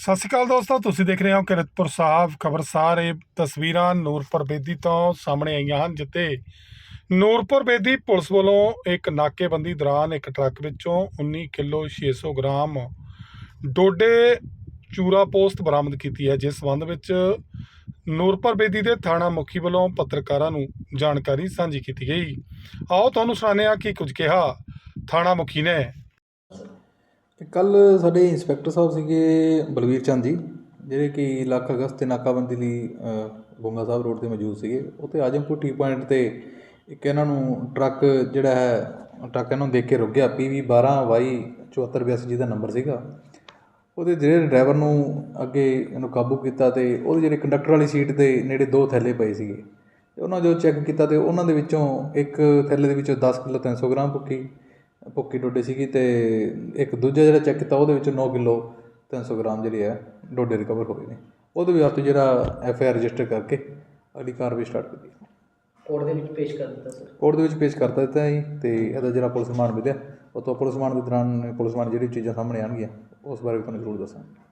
ਸਤਿ ਸ਼੍ਰੀ ਅਕਾਲ ਦੋਸਤੋ, ਤੁਸੀਂ ਦੇਖ ਰਹੇ ਹੋ ਕਿਰਤਪੁਰ ਸਾਹਿਬ। ਖਬਰਸਾਰ, ਇਹ ਤਸਵੀਰਾਂ ਨੂਰਪੁਰ ਬੇਦੀ ਤੋਂ ਸਾਹਮਣੇ ਆਈਆਂ ਹਨ, ਜਿੱਥੇ ਨੂਰਪੁਰ ਬੇਦੀ ਪੁਲਿਸ ਵੱਲੋਂ ਇੱਕ ਨਾਕੇਬੰਦੀ ਦੌਰਾਨ ਇੱਕ ਟਰੱਕ ਵਿੱਚੋਂ 19 ਕਿਲੋ 600 ਗ੍ਰਾਮ ਡੋਡੇ ਚੂਰਾ ਪੋਸਟ ਬਰਾਮਦ ਕੀਤੀ ਹੈ, ਜਿਸ ਸੰਬੰਧ ਵਿੱਚ ਨੂਰਪੁਰ ਬੇਦੀ ਦੇ ਥਾਣਾ ਮੁਖੀ ਵੱਲੋਂ ਪੱਤਰਕਾਰਾਂ ਨੂੰ ਜਾਣਕਾਰੀ ਸਾਂਝੀ ਕੀਤੀ ਗਈ। ਆਓ, ਤੁਹਾਨੂੰ ਸੁਣਾਉਂਦੇ ਹਾਂ ਕਿ ਕੁਝ ਕਿਹਾ ਥਾਣਾ ਮੁਖੀ ਨੇ। ਕੱਲ ਸਾਡੇ ਇੰਸਪੈਕਟਰ ਸਾਹਿਬ ਸੀਗੇ ਬਲਵੀਰ ਚੰਦ ਜੀ ਜਿਹੜੇ ਕਿ ਲੱਖ ਅਗਸਤ ਤੇ ਨਾਕਾਬੰਦੀ ਲਈ ਅ, ਬੁੰਗਾ ਸਾਹਿਬ ਰੋਡ ਤੇ ਮੌਜੂਦ ਸੀਗੇ। ਉੱਥੇ ਆਜਮਪੁਰ ਟੀ ਪੁਆਇੰਟ ਤੇ ਇੱਕ ਇਹਨਾਂ ਨੂੰ ਟਰੱਕ ਜਿਹੜਾ ਹੈ ਟਰੱਕ ਇਹਨਾਂ ਨੂੰ ਦੇਖ ਕੇ ਰੁਕ ਗਿਆ। ਪੀਵੀ 12 ਵਾਈ 7482 ਜੀ ਦਾ ਨੰਬਰ ਸੀਗਾ। ਉਹਦੇ ਜਿਹੜੇ ਡਰਾਈਵਰ ਨੂੰ ਅੱਗੇ ਇਹਨੂੰ ਕਾਬੂ ਕੀਤਾ ਤੇ ਉਹਦੇ ਜਿਹੜੇ ਕੰਡਕਟਰ ਵਾਲੀ ਸੀਟ ਦੇ ਨੇੜੇ ਦੋ ਥੈਲੇ ਪਏ ਸੀਗੇ। ਤੇ ਉਹਨਾਂ ਜੋ ਚੈੱਕ ਕੀਤਾ ਤੇ ਉਹਨਾਂ ਦੇ ਵਿੱਚੋਂ ਇੱਕ ਥੈਲੇ ਦੇ ਵਿੱਚੋਂ 10 ਕਿਲੋ 300 ਗ੍ਰਾਮ ਭੁੱਕੀ ਭੁੱਕੀ ਡੋਡੇ ਸੀਗੀ ਤੇ ਇੱਕ ਦੂਜਾ ਜਿਹੜਾ ਚੈੱਕ ਕੀਤਾ ਉਹਦੇ ਵਿੱਚੋਂ 9 ਕਿਲੋ 300 ਗ੍ਰਾਮ ਜਿਹੜੇ ਆ ਡੋਡੇ ਰਿਕਵਰ ਹੋਏ ਨੇ। ਉਹਦੇ ਵੀ ਆਪਤੇ ਜਿਹੜਾ ਐਫ ਆਈ ਆਰ ਰਜਿਸਟਰ ਕਰਕੇ ਅਗਲੀ ਕਾਰਵਾਈ ਸਟਾਰਟ ਕੀਤੀ। ਕੋਰਟ ਦੇ ਵਿੱਚ ਪੇਸ਼ ਕਰ ਦਿੱਤਾ ਸਰ। ਕੋਰਟ ਦੇ ਵਿੱਚ ਪੇਸ਼ ਕਰਤਾ ਦਿੱਤਾ ਜੀ ਤੇ ਇਹਦਾ ਜਿਹੜਾ ਪੁਲਿਸ ਰਿਮਾਂਡ ਮਿਲਿਆ ਉਹ ਤੋਂ ਪੁਲਿਸ ਰਿਮਾਂਡ ਦੇ ਦੌਰਾਨ ਪੁਲਿਸ ਰਿਮਾਂਡ ਜਿਹੜੀ ਚੀਜ਼ਾਂ ਸਾਹਮਣੇ ਆਉਣਗੀਆਂ ਉਸ ਬਾਰੇ ਵੀ ਤੁਹਾਨੂੰ ਜ਼ਰੂਰ ਦੱਸਾਂਗੇ।